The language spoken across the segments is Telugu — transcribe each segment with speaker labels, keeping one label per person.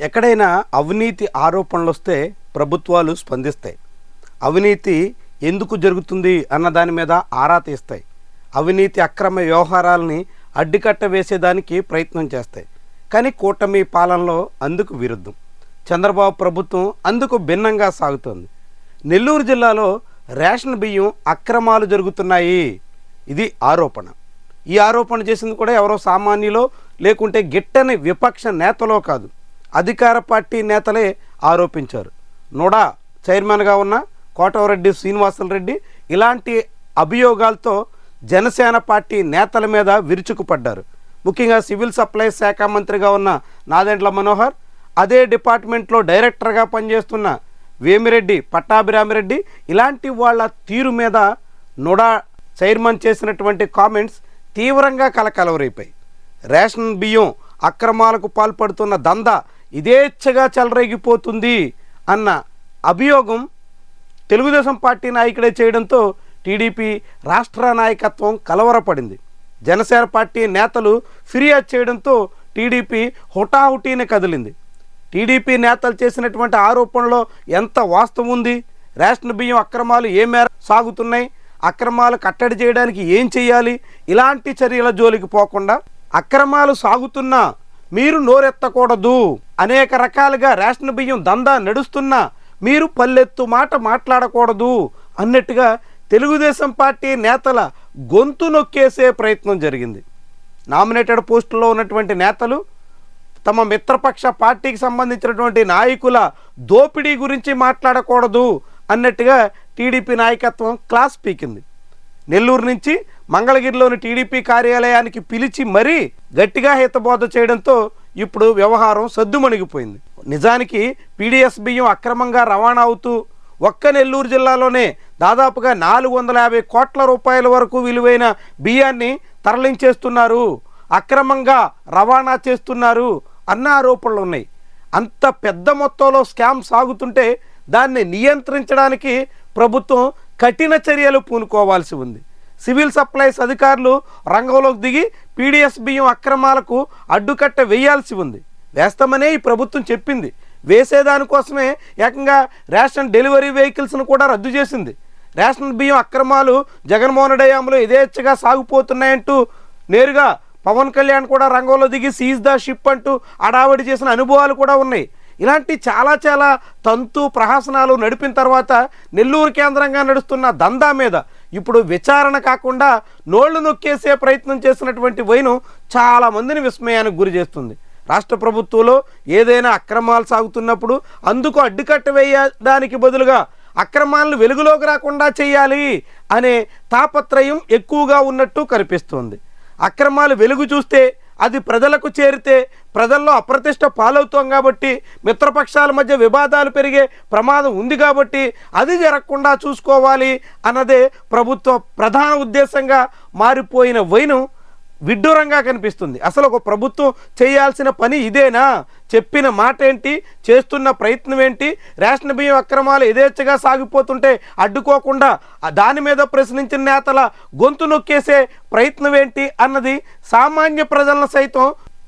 Speaker 1: ఎక్కడైనా అవినీతి ఆరోపణలు వస్తే ప్రభుత్వాలు స్పందిస్తాయి. అవినీతి ఎందుకు జరుగుతుంది అన్న దాని మీద ఆరా తీస్తాయి. అవినీతి అక్రమ వ్యవహారాలని అడ్డుకట్ట వేసేదానికి ప్రయత్నం చేస్తాయి. కానీ కూటమి పాలనలో అందుకు విరుద్ధం. చంద్రబాబు ప్రభుత్వం అందుకు భిన్నంగా సాగుతోంది. నెల్లూరు జిల్లాలో రేషన్ బియ్యం అక్రమాలు జరుగుతున్నాయి. ఇది ఆరోపణ. ఈ ఆరోపణ చేసింది కూడా ఎవరో సామాన్యులో లేకుంటే గిట్టని విపక్ష నేతలో కాదు. అధికార పార్టీ నేతలే ఆరోపించారు. నోడా చైర్మన్గా ఉన్న కోటవరెడ్డి శ్రీనివాసులరెడ్డి ఇలాంటి అభియోగాలతో జనసేన పార్టీ నేతల మీద విరుచుకుపడ్డారు. ముఖ్యంగా సివిల్ సప్లైస్ శాఖ మంత్రిగా ఉన్న నాదెండ్ల మనోహర్ అదే డిపార్ట్మెంట్లో డైరెక్టర్గా పనిచేస్తున్న వేమిరెడ్డి పట్టాభిరామిరెడ్డి ఇలాంటి వాళ్ళ తీరు మీద నొడా చైర్మన్ చేసినటువంటి కామెంట్స్ తీవ్రంగా కలకలవరైపోయి రేషన్ బియ్యం అక్రమాలకు పాల్పడుతున్న దంద ఇదేచ్ఛగా చెలరేగిపోతుంది అన్న అభియోగం తెలుగుదేశం పార్టీ నాయకుడే చేయడంతో టీడీపీ రాష్ట్ర నాయకత్వం కలవరపడింది. జనసేన పార్టీ నేతలు ఫిర్యాదు చేయడంతో టీడీపీ హుటాహుటీని కదిలింది. టీడీపీ నేతలు చేసినటువంటి ఆరోపణలో ఎంత వాస్తవం ఉంది? రేషన్ బియ్యం అక్రమాలు ఏ మేర సాగుతున్నాయి? అక్రమాలు కట్టడి చేయడానికి ఏం చేయాలి? ఇలాంటి చర్యల జోలికి పోకుండా అక్రమాలు సాగుతున్నా మీరు నోరెత్తకూడదు. అనేక రకాలుగా రేషన్ బియ్యం దందా నడుస్తున్నా మీరు పల్లెత్తు మాట మాట్లాడకూడదు అన్నట్టుగా తెలుగుదేశం పార్టీ నేతల గొంతు నొక్కేసే ప్రయత్నం జరిగింది. నామినేటెడ్ పోస్టుల్లో ఉన్నటువంటి నేతలు తమ మిత్రపక్ష పార్టీకి సంబంధించినటువంటి నాయకుల దోపిడీ గురించి మాట్లాడకూడదు అన్నట్టుగా టీడీపీ నాయకత్వం క్లాస్ పీకింది. నెల్లూరు నుంచి మంగళగిరిలోని టీడీపీ కార్యాలయానికి పిలిచి మరీ గట్టిగా హితబోధ చేయడంతో ఇప్పుడు వ్యవహారం సద్దుమణిగిపోయింది. నిజానికి పీడిఎస్ బియ్యం అక్రమంగా రవాణా అవుతూ ఒక్క నెల్లూరు జిల్లాలోనే దాదాపుగా నాలుగు వందల యాభై కోట్ల రూపాయల వరకు విలువైన బియ్యాన్ని తరలించేస్తున్నారు. అక్రమంగా రవాణా చేస్తున్నారు అన్న ఆరోపణలు ఉన్నాయి. అంత పెద్ద మొత్తంలో స్కామ్ సాగుతుంటే దాన్ని నియంత్రించడానికి ప్రభుత్వం కఠిన చర్యలు పూనుకోవాల్సి ఉంది. సివిల్ సప్లైస్ అధికారులు రంగంలోకి దిగి పీడిఎస్ బియ్యం అక్రమాలకు అడ్డుకట్ట వేయాల్సి ఉంది. వేస్తామనే ఈ ప్రభుత్వం చెప్పింది. వేసేదానికోసమే ఏకంగా రేషన్ డెలివరీ వెహికల్స్ను కూడా రద్దు చేసింది. రేషన్ బియ్యం అక్రమాలు జగన్మోహన్ డయాంలో యథేచ్ఛగా సాగిపోతున్నాయంటూ నేరుగా పవన్ కళ్యాణ్ కూడా రంగంలో దిగి సీజ్ ద షిప్ అంటూ అడావడి చేసిన అనుభవాలు కూడా ఉన్నాయి. ఇలాంటి చాలా చాలా తంతు ప్రహసనాలు నడిపిన తర్వాత నెల్లూరు కేంద్రంగా నడుస్తున్న దందా మీద ఇప్పుడు విచారణ కాకుండా నోళ్ళు నొక్కేసే ప్రయత్నం చేసినటువంటి వైను చాలా మందిని విస్మయానికి గురి చేస్తుంది. రాష్ట్ర ప్రభుత్వంలో ఏదైనా అక్రమాలు సాగుతున్నప్పుడు అందుకు అడ్డుకట్ట వేయడానికి బదులుగా అక్రమాలను వెలుగులోకి రాకుండా చేయాలి అనే తాపత్రయం ఎక్కువగా ఉన్నట్టు కనిపిస్తుంది. అక్రమాలు వెలుగు చూస్తే అది ప్రజలకు చేరితే ప్రజల్లో అప్రతిష్ట పాలవుతాం కాబట్టి మిత్రపక్షాల మధ్య వివాదాలు పెరిగే ప్రమాదం ఉంది కాబట్టి అది జరగకుండా చూసుకోవాలి అన్నదే ప్రభుత్వ ప్రధాన ఉద్దేశంగా మారిపోయిన వైను. విడ్డూరంగా కనిపిస్తుంది. అసలు ఒక ప్రభుత్వం చేయాల్సిన పని ఇదేనా? చెప్పిన మాట ఏంటి చేస్తున్న ప్రయత్నం ఏంటి రేషన్ బియ్యం అక్రమాలు యథేచ్ఛగా సాగిపోతుంటే అడ్డుకోకుండా ఆ దాని మీద ప్రశ్నించిన నేతల గొంతు నొక్కేసే ప్రయత్నం ఏంటి అన్నది సామాన్య ప్రజలను సైతం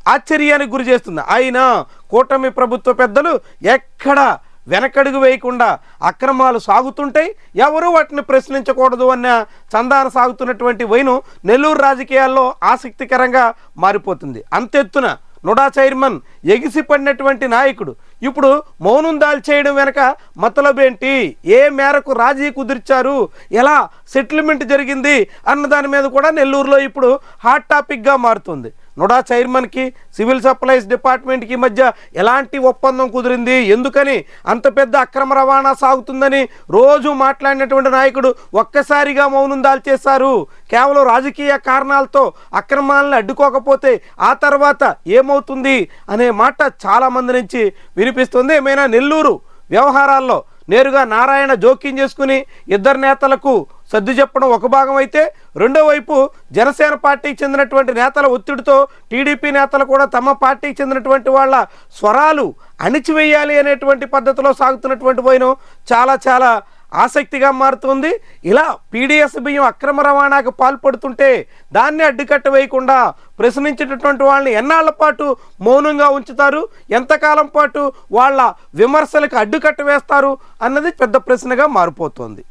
Speaker 1: ఆశ్చర్యానికి గురి చేస్తుంది అయినా కూటమి ప్రభుత్వ పెద్దలు ఎక్కడ వెనకడుగు వేయకుండా అక్రమాలు సాగుతుంటాయి ఎవరూ వాటిని ప్రశ్నించకూడదు అన్న చందాన సాగుతున్నటువంటి వైను నెల్లూరు రాజకీయాల్లో ఆసక్తికరంగా మారిపోతుంది. అంతెత్తున నుడా చైర్మన్ ఎగిసిపడినటువంటి నాయకుడు ఇప్పుడు మౌనం దాల్చేయడం వెనక మతలబేంటి? ఏ మేరకు రాజీ కుదిర్చారు? ఎలా సెటిల్మెంట్ జరిగింది? అన్న దాని మీద కూడా నెల్లూరులో ఇప్పుడు హాట్ టాపిక్గా మారుతుంది. నోడా చైర్మన్కి సివిల్ సప్లైస్ డిపార్ట్మెంట్కి మధ్య ఎలాంటి ఒప్పందం కుదిరింది? ఎందుకని అంత పెద్ద అక్రమ రవాణా సాగుతుందని రోజు మాట్లాడినటువంటి నాయకుడు ఒక్కసారిగా మౌనం దాల్చేశారు. కేవలం రాజకీయ కారణాలతో అక్రమాలను అడ్డుకోకపోతే ఆ తర్వాత ఏమవుతుంది అనే మాట చాలామంది నుంచి వినిపిస్తుంది. ఏమైనా నెల్లూరు వ్యవహారాల్లో నేరుగా నారాయణ జోక్యం చేసుకుని ఇద్దరు నేతలకు సర్ది చెప్పడం ఒక భాగం అయితే రెండో వైపు జనసేన పార్టీకి చెందినటువంటి నేతల ఒత్తిడితో టీడీపీ నేతలు కూడా తమ పార్టీకి చెందినటువంటి వాళ్ళ స్వరాలు అణిచివేయాలి అనేటువంటి పద్ధతిలో సాగుతున్నటువంటి పోయిన చాలా చాలా ఆసక్తిగా మారుతుంది. ఇలా పీడిఎస్ బియ్యం అక్రమ రవాణాకు పాల్పడుతుంటే దాన్ని అడ్డుకట్ట వేయకుండా ప్రశ్నించేటటువంటి వాళ్ళని ఎన్నాళ్ళ పాటు మౌనంగా ఉంచుతారు? ఎంతకాలం పాటు వాళ్ళ విమర్శలకు అడ్డుకట్ట వేస్తారు? అన్నది పెద్ద ప్రశ్నగా మారిపోతుంది.